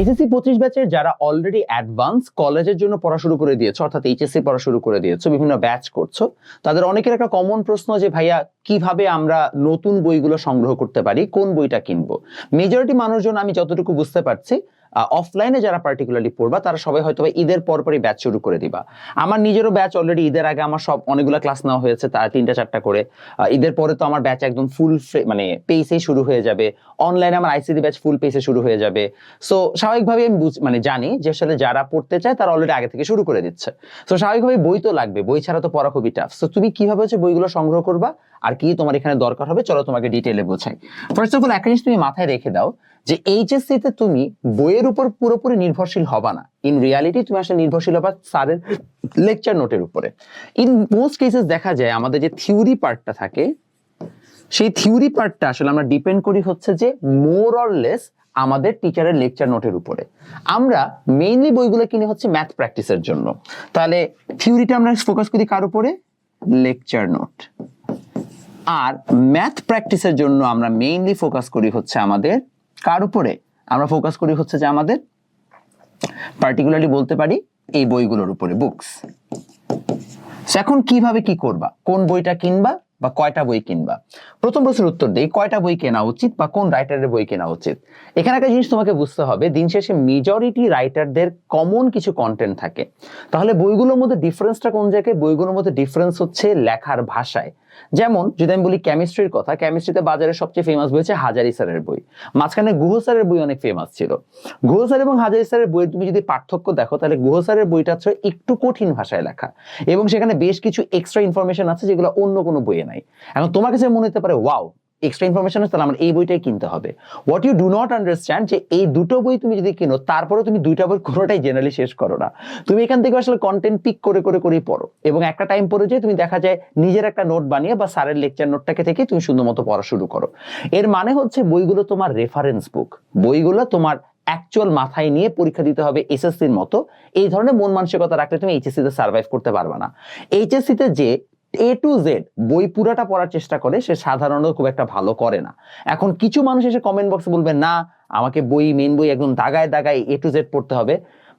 SSC পঁচিশ ব্যাচের যারা অলরেডি অ্যাডভান্স কলেজের জন্য পড়া শুরু করে দিয়েছ, অর্থাৎ এইচএসসি পড়া শুরু করে দিয়েছ, বিভিন্ন ব্যাচ করছ, তাদের অনেকের একটা কমন প্রশ্ন যে, ভাইয়া, কীভাবে আমরা নতুন বইগুলো সংগ্রহ করতে পারি? কোন বইটা কিনবো? মেজরিটি মানুষজন, আমি যতটুকু বুঝতে পারছি অফলাইনে যারা পার্টিকুলারলি পড়বা, তারা সবাই হয়তো ঈদের পরপরই ব্যাচ শুরু করে দিবা। আমার নিজেরও ব্যাচ অলরেডি ঈদের আগে আমার সব অনেকগুলো ক্লাস নেওয়া হয়েছে তার তিনটা চারটা করে। ঈদের পরে তো আমার ব্যাচ একদম ফুল মানে পেসেই শুরু হয়ে যাবে। অনলাইনে আমার আইসিডি ব্যাচ ফুল পেসে শুরু হয়ে যাবে। সো স্বাভাবিকভাবে আমি মানে জানি যে আসলে যারা পড়তে চায়, তারা অলরেডি আগে থেকে শুরু করে দিচ্ছে। তো স্বাভাবিকভাবে বই তো লাগবে, বই ছাড়া তো পড়া খুবই টাফ সো তুমি কীভাবে হচ্ছে বইগুলো সংগ্রহ করবা? আর কি তোমার এখানে দরকার হবে? চলো তোমাকে ডিটেলে বোঝাই। ফার্স্ট অফ অল একটা জিনিস তুমি মাথায় রেখে দাও যে এইচএসসি তে তুমি বইয়ের উপর পুরোপুরি নির্ভরশীল হবা না। ইন রিয়ালিটি তুমি আসলে নির্ভরশীল হবা স্যারের লেকচার নোটের উপরে। ইন মোস্ট কেসেস দেখা যায় আমাদের যে থিওরি পার্টটা থাকে, সেই থিওরি পার্টটা আসলে আমরা ডিপেন্ড করি হচ্ছে যে মোর অর লেস আমাদের টিচারের লেকচার নোটের উপরে। আমরা মেইনলি বইগুলো কিনে হচ্ছে ম্যাথ প্র্যাকটিসের জন্য। তাহলে থিওরিটা আমরা ফোকাস করি কার উপরে? লেকচার নোট আর ম্যাথ প্র্যাকটিসের জন্য আমরা মেইনলি ফোকাস করি হচ্ছে আমাদের কার উপরে? আমরা ফোকাস করি হচ্ছে যে আমাদের পার্টিকুলারলি বলতে পারি এই বইগুলোর উপরে বুকস এখন কীভাবে কি করবা? কোন বইটা কিনবা বা কয়টা বই কিনবা? প্রথম প্রশ্নের উত্তর দেই, কয়টা বই কেনা উচিত বা কোন রাইটারের বই কেনা উচিত? এখানে একটা জিনিস তোমাকে বুঝতে হবে, দিন শেষে মেজরিটি রাইটারদের কমন কিছু কন্টেন্ট থাকে। তাহলে বইগুলোর মধ্যে ডিফারেন্সটা কোন জায়গায়? বইগুলোর মধ্যে ডিফারেন্স হচ্ছে লেখার ভাষায়। যেমন, যদি আমি বলি কেমিস্ট্রির কথা কেমিস্ট্রিতে বাজারে সবচেয়ে ফেমাস বই হচ্ছে হাজারি স্যারের বই। মাঝখানে গুহ স্যারের বই অনেক ফেমাস ছিল। গুহ স্যার এবং হাজারি স্যারের বইয়ের তুমি যদি পার্থক্য দেখো, তাহলে গুহ স্যারের বইটা হচ্ছে একটু কঠিন ভাষায় লেখা এবং সেখানে বেশ কিছু এক্সট্রা ইনফরমেশন আছে যেগুলো অন্য কোনো বইয়ে নাই। এখন তোমার কাছে মনে হতে পারে ওয়াও এক্সট্রা ইনফরমেশন তাহলে আমার এই বইটাই কিনতে হবে। What you do not understand যে এই দুটো বই তুমি যদি কিনো তারপরে তুমি দুইটা বই কোনোটাই জেনারেলি শেষ করো না। তুমি এখান থেকে আসলে কন্টেন্ট পিক করে করে, করেই পড়ো এবং একটা টাইম পরে যে তুমি দেখা যায় নিজের একটা নোট বানিয়ে বা স্যারের লেকচার নোটটাকে থেকে তুমি সুন্দর মতো পড়া শুরু করো। এর মানে হচ্ছে বইগুলো তোমার রেফারেন্স বুক বইগুলো তোমার অ্যাকচুয়াল মাথায় নিয়ে পরীক্ষা দিতে হবে এসএসসির মতো। এই ধরনের মন মানসিকতা রাখলে তুমি এইচএসসি তে সার্ভাইভ করতে পারবে না। এইচএসসি তে যে এ টু জেড বই পুরাটা পড়ার চেষ্টা করে, সে সাধারণত খুব একটা ভালো করে না। এখন কিছু মানুষ এসে কমেন্ট বক্সে বলবে, না, আমাকে বই মেন বই একদম দাগায় দাগায় এ টু জেড পড়তে হবে।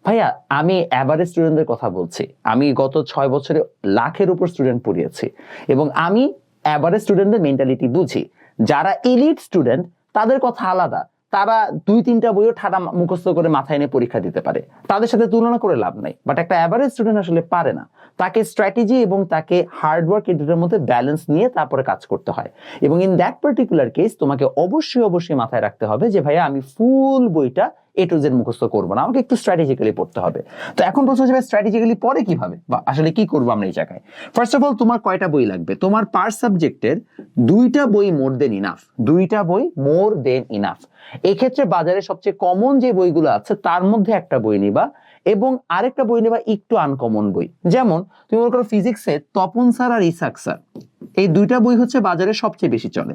ভাইয়া, আমি অ্যাভারেজ স্টুডেন্টদের কথা বলছি। আমি গত ছয় বছরে লাখের উপর স্টুডেন্ট পড়িয়েছি এবং আমি অ্যাভারেজ স্টুডেন্টদের মেন্টালিটি বুঝি। যারা এলিট স্টুডেন্ট তাদের কথা আলাদা। তারা দুই, তিনটা বইও ঠাডা মুখস্থ করে মাথায় নিয়ে পরীক্ষা দিতে পারে। তাদের সাথে তুলনা করে লাভ নাই। বাট একটা অ্যাভারেজ স্টুডেন্ট আসলে পারে না। তাকে স্ট্র্যাটেজি এবং তাকে হার্ডওয়ার্ক এই দুটোর মধ্যে ব্যালেন্স নিয়ে তারপরে কাজ করতে হয়। এবং ইন দ্যাট পার্টিকুলার কেস তোমাকে অবশ্যই অবশ্যই মাথায় রাখতে হবে যে, ভাইয়া, আমি ফুল বইটা এ টু জেড মুখস্থ করব না। আমাকে একটু স্ট্র্যাটেজিক্যালি পড়তে হবে। তো এখন প্রশ্ন হচ্ছে স্ট্র্যাটেজিক্যালি পরে কীভাবে? বা আসলে কি করব আমরা এই জায়গায়? ফার্স্ট অফ অল তোমার কয়টা বই লাগবে? তোমার পার সাবজেক্টের দুইটা বই মোর দেন ইনাফ দুইটা বই মোর দেন ইনাফ এক্ষেত্রে বাজারে সবচেয়ে কমন যে বইগুলো আছে, তার মধ্যে একটা বই নিবা এবং আরেকটা বই নেবা একটু আনকমন বই। যেমন, তুমি মনে করো ফিজিক্সে তপন স্যার আর ইসাক স্যার। এই দুইটা বই হচ্ছে বাজারে সবচেয়ে বেশি চলে।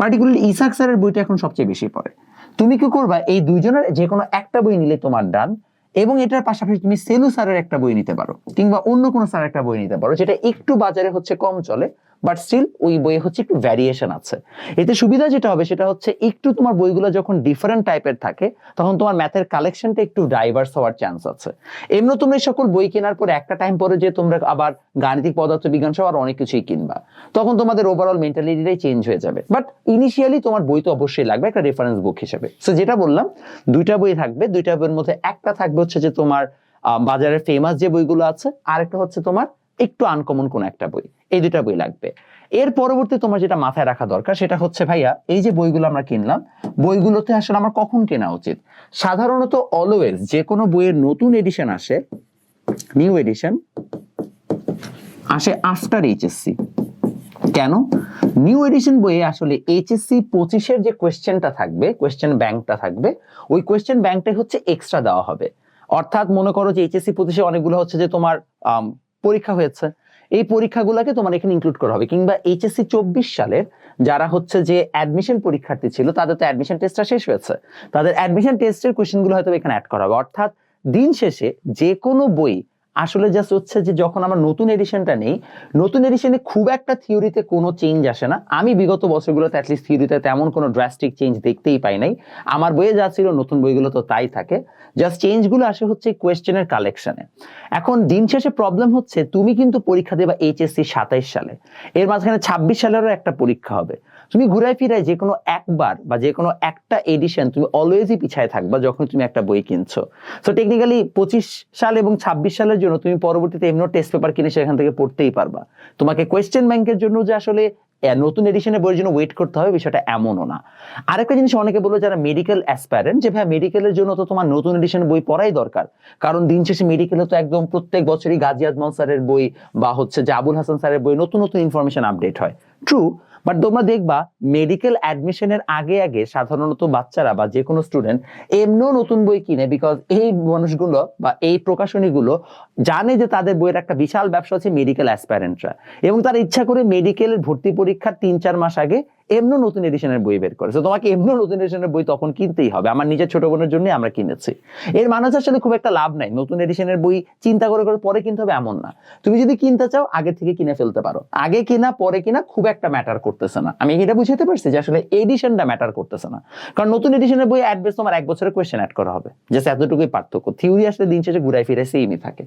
পার্টিকুলারলি ইসাক স্যারের বইটা এখন সবচেয়ে বেশি পড়ে। তুমি কি করবা? এই দুইজনের যে কোনো একটা বই নিলে তোমার ডান এবং এটার পাশাপাশি তুমি সেলু স্যারের একটা বই নিতে পারো, কিংবা অন্য কোনো স্যার একটা বই নিতে পারো, যেটা একটু বাজারে হচ্ছে কম চলে বাট স্টিল ওই বইয়ে হচ্ছে একটু ভ্যারিয়েশন আছে। এতে সুবিধা যেটা হবে, সেটা হচ্ছে একটু তোমার বইগুলো যখন ডিফারেন্ট টাইপের থাকে, তখন তোমার ম্যাথের কালেকশনটা একটু ডাইভার্স হওয়ার চান্স আছে। এমনি তোমরা এই সকল বই কেনার পরে একটা টাইম পরে যে তোমরা আবার গাণিতিক পদার্থ বিজ্ঞান সহ আর অনেক কিছুই কিনবা। তখন তোমাদের ওভারঅল মেন্টালিটিটাই চেঞ্জ হয়ে যাবে। বাট ইনিশিয়ালি তোমার বই তো অবশ্যই লাগবে একটা রেফারেন্স বুক হিসেবে। সো যেটা বললাম, দুইটা বই থাকবে, দুইটা বইয়ের মধ্যে একটা থাকবে হচ্ছে যে তোমার বাজারের ফেমাস যে বইগুলো আছে আর একটা হচ্ছে তোমার একটু আনকমন কোন একটা বই। এই দুটা বই লাগবে। এর পরবর্তী তোমার যেটা মাথায় রাখা দরকার সেটা হচ্ছে, ভাইয়া, এই যে বইগুলো আমরা কিনলাম, বইগুলোতে আসলে আমার কখন কেনা উচিত? সাধারণত অলওয়েজ যে কোনো বইয়ের নতুন এডিশন আসে নিউ এডিশন আসে আফটার এইচএসসি কেন? নিউ এডিশন বইয়ে আসলে এইচএসসি পঁচিশের যে কোয়েশ্চেনটা থাকবে কোয়েশ্চেন ব্যাংকটা থাকবে, ওই কোয়েশ্চেন ব্যাংকটা হচ্ছে এক্সট্রা দেওয়া হবে। অর্থাৎ মনে করো যে এইচএসসি পঁচিশে অনেকগুলো হচ্ছে যে তোমার পরীক্ষা হয়েছে। এই পরীক্ষাগুলোকে তোমার এখানে ইনক্লুড করা হবে। কিংবা এইচএসসি চব্বিশ সালের যারা হচ্ছে যে অ্যাডমিশন পরীক্ষার্থী ছিল, তাদের তো অ্যাডমিশন টেস্টটা শেষ হয়েছে। তাদের অ্যাডমিশন টেস্টের কোয়েশ্চেনগুলো হয়তো এখানে অ্যাড করা হবে। অর্থাৎ দিন শেষে যে কোনো বই আসলে জাস্ট হচ্ছে যে যখন আমরা নতুন এডিশনটা নেই, নতুন এডিশনে খুব একটা থিওরিতে কোনো চেঞ্জ আসে না। আমি বিগত বছরগুলোতে অ্যাটলিস্ট থিওরিতে তেমন কোনো ড্রাস্টিক চেঞ্জ দেখতেই পাই নাই। আমার বইয়ে যা ছিল, নতুন বইগুলো তো তাই থাকে। জাস্ট চেঞ্জগুলো আসে হচ্ছে কোয়েশ্চেনের কালেকশনে এখন দিন শেষে প্রবলেম হচ্ছে, তুমি কিন্তু পরীক্ষা দেবা এইচএসসি সাতাইশ সালে। এর মাঝখানে ছাব্বিশ সালেরও একটা পরীক্ষা হবে। তুমি ঘুরাই ফিরাই যে কোনো একবার বা যে কোনো একটা এডিশন তুমি অলওয়েজই পিছায় থাকবা যখন তুমি একটা বই কিনছো। সো টেকনিক্যালি পঁচিশ সাল এবং ছাব্বিশ সালের জন্য তুমি পরবর্তীতে এমনিও টেস্ট পেপার কিনে সেখান থেকে পড়তেই পারবা। তোমাকে কোয়েশ্চেন ব্যাংকের জন্য যে আসলে নতুন এডিশনের বইয়ের জন্য ওয়েট করতে হবে বিষয়টা এমনও না। আরেকটা জিনিস অনেকে বলল যারা মেডিকেল অ্যাসপারেন্ট যে ভাই মেডিকেলের জন্য তো তোমার নতুন এডিশন বই পড়াই দরকার। কারণ দিন শেষে মেডিকেলে তো একদম প্রত্যেক বছরই গাজী আজমল স্যারের বই বা হচ্ছে যে আবুল হাসান স্যারের বই নতুন নতুন ইনফরমেশন আপডেট হয়। ট্রু বাট তোমরা দেখবা মেডিকেল অ্যাডমিশনের আগে আগে সাধারণত বাচ্চারা বা যে কোনো স্টুডেন্ট এমনিও নতুন বই কিনে বিকজ এই মানুষগুলো বা এই প্রকাশনীগুলো জানে যে তাদের বইয়ের একটা বিশাল ব্যবসা আছে মেডিকেল অ্যাসপ্যারেন্টরা এবং তারা ইচ্ছা করে মেডিকেলের ভর্তি পরীক্ষার তিন চার মাস আগে এমনো নতুন এডিশনের বই বের করে। তোমাকে এমনো নতুন এডিশনের বই তখন কিনতেই হবে। আমার নিজের ছোট বোনের জন্য আমরা কিনেছি। এর মানুষ আসলে খুব একটা লাভ নাই। নতুন এডিশনের বই চিন্তা করে করে পরে কিনতে হবে এমন না। তুমি যদি কিনতে চাও, আগে থেকে কিনে ফেলতে পারো। আগে কিনা, পরে কিনা খুব একটা ম্যাটার করতেছে না। আমি এটা বুঝাতে পারছি যে আসলে এডিশনটা ম্যাটার করতেছে না? কারণ নতুন এডিশনের বই অ্যাড বেস তোমার এক বছরের কোয়েশ্চেন অ্যাড করা হবে। জাস্ট এতটুকুই পার্থক্য। থিওরি আসলে দিন শেষে ঘুরাই ফিরে সেমই থাকে।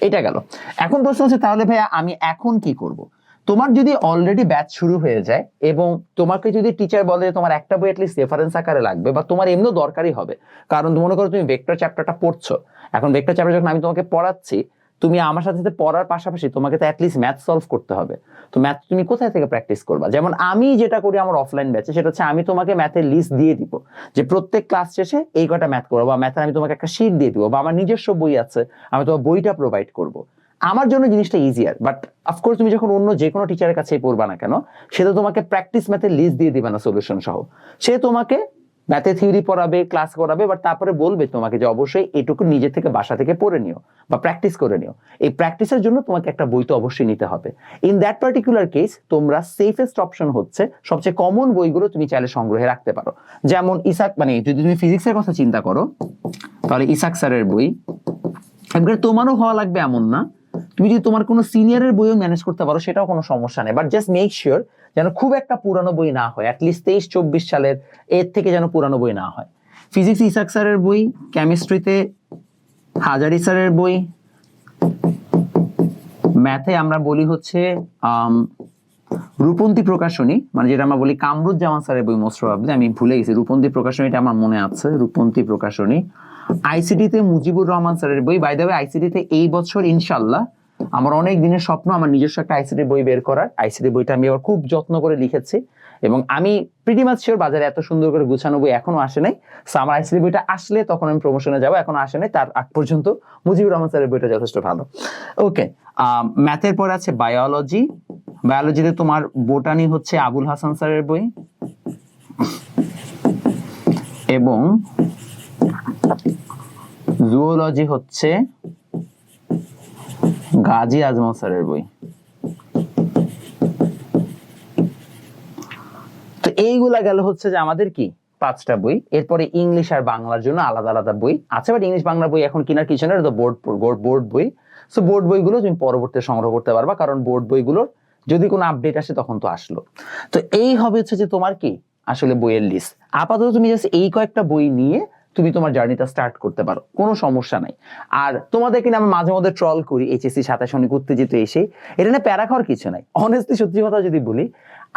এটা গেল। এখন প্রশ্ন হচ্ছে, তাহলে ভাইয়া আমি এখন কি করব? তোমার যদি অলরেডি ব্যাচ শুরু হয়ে যায় এবং তোমাকে যদি টিচার বলে তোমার একটা বই অ্যাটলিস্ট রেফারেন্স আকারে লাগবে বা তোমার এমনিও দরকারই হবে। কারণ মনে করো তুমি ভেক্টর চ্যাপ্টারটা পড়ছো। এখন ভেক্টর চ্যাপ্টার যখন আমি তোমাকে পড়াচ্ছি, তুমি আমার সাথে পড়ার পাশাপাশি তোমাকে তো অ্যাটলিস্ট ম্যাথ সলভ করতে হবে। তো ম্যাথ তুমি কোথায় থেকে প্র্যাকটিস করবা? যেমন আমি যেটা করি আমার অফলাইন ব্যাচে সেটা হচ্ছে আমি তোমাকে ম্যাথের লিস্ট দিয়ে দিব যে প্রত্যেক ক্লাস শেষে এই কটা ম্যাথ করব বা ম্যাথের আমি তোমাকে একটা শিট দিয়ে দিব বা আমার নিজস্ব বই আছে, আমি তোমার বইটা প্রোভাইড করব। আমার জন্য জিনিসটা ইজিয়ার বাট অফকোর্স তুমি যখন অন্য যে কোনো টিচারের কাছে পড়বা না কেন, সে তো তোমাকে প্র্যাকটিস ম্যাথের লিস্ট দিয়ে দিবে না সলিউশন সহ। সে তোমাকে ম্যাথে থিওরি পড়াবে ক্লাস করাবে বাট তারপরে বলবে তোমাকে যে অবশ্যই এটুকু নিজে থেকে বাসা থেকে পড়ে নিও বা প্র্যাকটিস করে নিও। এই প্র্যাকটিসের জন্য তোমাকে একটা বই তো অবশ্যই নিতে হবে। ইন দ্যাট পার্টিকুলার কেস তোমরা সেফেস্ট অপশন হচ্ছে সবচেয়ে কমন বইগুলো তুমি চাইলে সংগ্রহে রাখতে পারো। যেমন ইসাক মানে যদি তুমি ফিজিক্সের কথা চিন্তা করো, তাহলে ইসাক স্যারের বই। তোমারও হওয়া লাগবে এমন না তুমি যদি তোমার কোনো সিনিয়রের বইও ম্যানেজ করতে পারো সেটাও কোনো সমস্যা নেই। বাট জাস্ট মেক শিওর যেন খুব একটা পুরানো বই না হয়। অ্যাটলিস্ট তেইশ চব্বিশ সালের এর থেকে যেন পুরানো বই না হয়। ফিজিক্স ইসাক স্যারের বই কেমিস্ট্রিতে হাজারি স্যারের বই ম্যাথে আমরা বলি হচ্ছে আম, রূপন্তী প্রকাশনী মানে যেটা আমরা বলি কামরুজ্জামান স্যারের বই মোস্ট প্রবাবলি আমি ভুলে গেছি। রূপন্তী প্রকাশনীটা আমার মনে আছে রূপন্তী প্রকাশনী। আইসিডিতে মুজিবুর রহমান স্যারের বই বাই দ্য আইসিটিতে এই বছর ইনশাল্লাহ আমার অনেক দিনের স্বপ্ন, আমার নিজস্ব একটা আইসিটি বই বের করার। আইসিটি বইটা আমি আবার খুব যত্ন করে লিখেছি এবং আমি প্রিটি মাছ শিওর বাজারে এত সুন্দর করে গুছানো বই এখনও আসে নাই। সো আমার আইসিটি বইটা আসলে তখন আমি প্রমোশনে যাব, এখনও আসে নাই। তার আগ পর্যন্ত মুজিবুর রহমান স্যারের বইটা যথেষ্ট ভালো। ওকে ম্যাথের পর আছে বায়োলজি বায়োলজিতে তোমার বোটানি হচ্ছে আবুল হাসান স্যারের বই। এবং জুওলজি হচ্ছে গাজী আজমল স্যারের বই। তো এইগুলা গেল হচ্ছে যে আমাদের কি? পাঁচটা বই। এরপরে ইংলিশ আর বাংলার জন্য আলাদা আলাদা বই। আছে বাট ইংলিশ বাংলা বই এখন কেনার কিছু না বোর্ড বোর্ড বই। সো বোর্ড বইগুলো তুমি পরবর্তীতে সংগ্রহ করতে পারবা কারণ বোর্ড বইগুলোর যদি কোনো আপডেট আসে তখন তো আসলো। তো এই হবে হচ্ছে যে তোমার কি? আসলে বইয়ের লিস্ট আপাতত তুমি জাস্ট এই কয়েকটা বই নিয়ে তুমি তোমার জার্নিটা স্টার্ট করতে পারো, কোনো সমস্যা নাই। আর তোমাদেরকে নিয়ে আমি মাঝে মধ্যে ট্রল করি এইচএসসি সাতাশ অনেক উত্তেজিত এসে, এটা নিয়ে প্যারা খাওয়ার কিছু নাই। অনেস্টলি সত্যি কথা যদি বলি,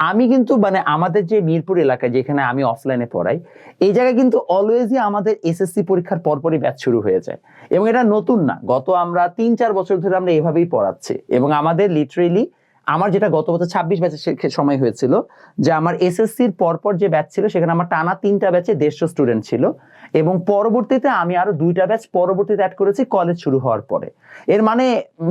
আমি কিন্তু মানে আমাদের যে মিরপুর এলাকায় যেখানে আমি অফলাইনে পড়াই, এই জায়গায় কিন্তু অলওয়েজই আমাদের এসএসসি পরীক্ষার পরপরই ব্যাচ শুরু হয়ে যায়। এবং এটা নতুন না, গত আমরা তিন চার বছর ধরে আমরা এভাবেই পড়াচ্ছি। এবং আমাদের লিটারেলি আমার যেটা গত বছর ছাব্বিশ ব্যাচের সময় হয়েছিল, যে আমার এসএসসির পরপর যে ব্যাচ ছিল, সেখানে আমার টানা তিনটা ব্যাচে দেড়শো স্টুডেন্ট ছিল। এবং পরবর্তীতে আমি আরও দুইটা ব্যাচ পরবর্তীতে অ্যাড করেছি কলেজ শুরু হওয়ার পরে। এর মানে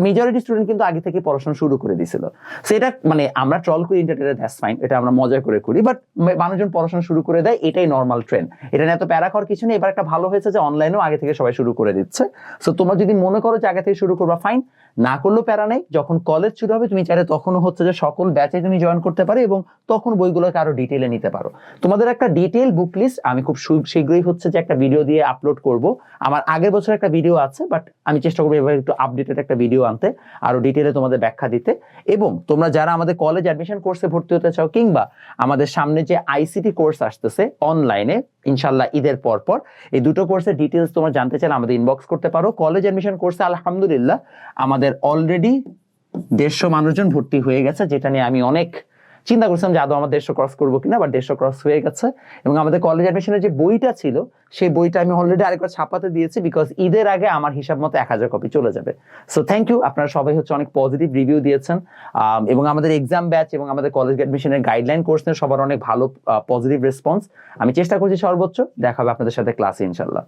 মেজরিটি স্টুডেন্ট কিন্তু আগে থেকে পড়াশোনা শুরু করে দিয়েছিল। সেটা মানে আমরা ট্রল করি ইন্টারনেটে দ্যাটস ফাইন এটা আমরা মজা করে করি। বাট মানুষজন পড়াশোনা শুরু করে দেয়, এটাই নর্মাল ট্রেন্ড এটা নিয়ে এত প্যারা খাওয়ার কিছু নেই, এবার একটা ভালো হয়েছে যে অনলাইনেও আগে থেকে সবাই শুরু করে দিচ্ছে। সো তোমরা যদি মনে করো যে আগে থেকে শুরু করবা ফাইন না করলেও প্যারা নেই। যখন কলেজ শুরু হবে, তুমি চাইলে তখনও হচ্ছে যে সকল ব্যাচে তুমি জয়েন করতে পারো এবং তখন বইগুলোকে আরও ডিটেলে নিতে পারো। তোমাদের একটা ডিটেল বুক লিস্ট আমি খুব শীঘ্রই হচ্ছে যে একটা ভিডিও দিয়ে আপলোড করব। আমার আগের বছর একটা ভিডিও আছে বাট আমি চেষ্টা করব এবার একটু আপডেটেড একটা ভিডিও আনতে, আরও ডিটেলে তোমাদের ব্যাখ্যা দিতে। এবং তোমরা যারা আমাদের কলেজ অ্যাডমিশন কোর্সে ভর্তি হতে চাও, কিংবা আমাদের সামনে যে আইসিটি কোর্স আসতেছে অনলাইনে ইনশাল্লাহ ঈদের পর পর, এই দুটো কোর্সের ডিটেলস তোমরা জানতে চাইলে আমাদের ইনবক্স করতে পারো। কলেজ অ্যাডমিশন কোর্সে আলহামদুলিল্লাহ, আমাদের অলরেডি দেড়শো মানুষজন ভর্তি হয়ে গেছে, যেটা নিয়ে আমি অনেক চিন্তা করছিলাম যে আদৌ আমার দেড়শো ক্রস করব কিনা বাট দেড়শো ক্রস হয়ে গেছে। এবং আমাদের কলেজ অ্যাডমিশনের যে বইটা ছিল, সেই বইটা আমি অলরেডি আরেকবার ছাপাতে দিয়েছি বিকজ ঈদের আগে আমার হিসাব মতো এক হাজার কপি চলে যাবে। সো থ্যাংক ইউ আপনারা সবাই হচ্ছে অনেক পজিটিভ রিভিউ দিয়েছেন। এবং আমাদের এক্সাম ব্যাচ এবং আমাদের কলেজ অ্যাডমিশনের গাইডলাইন কোর্স নিয়ে সবার অনেক ভালো পজিটিভ রেসপন্স আমি চেষ্টা করছি সর্বোচ্চ, দেখা হবে আপনাদের সাথে ক্লাসে ইনশাল্লাহ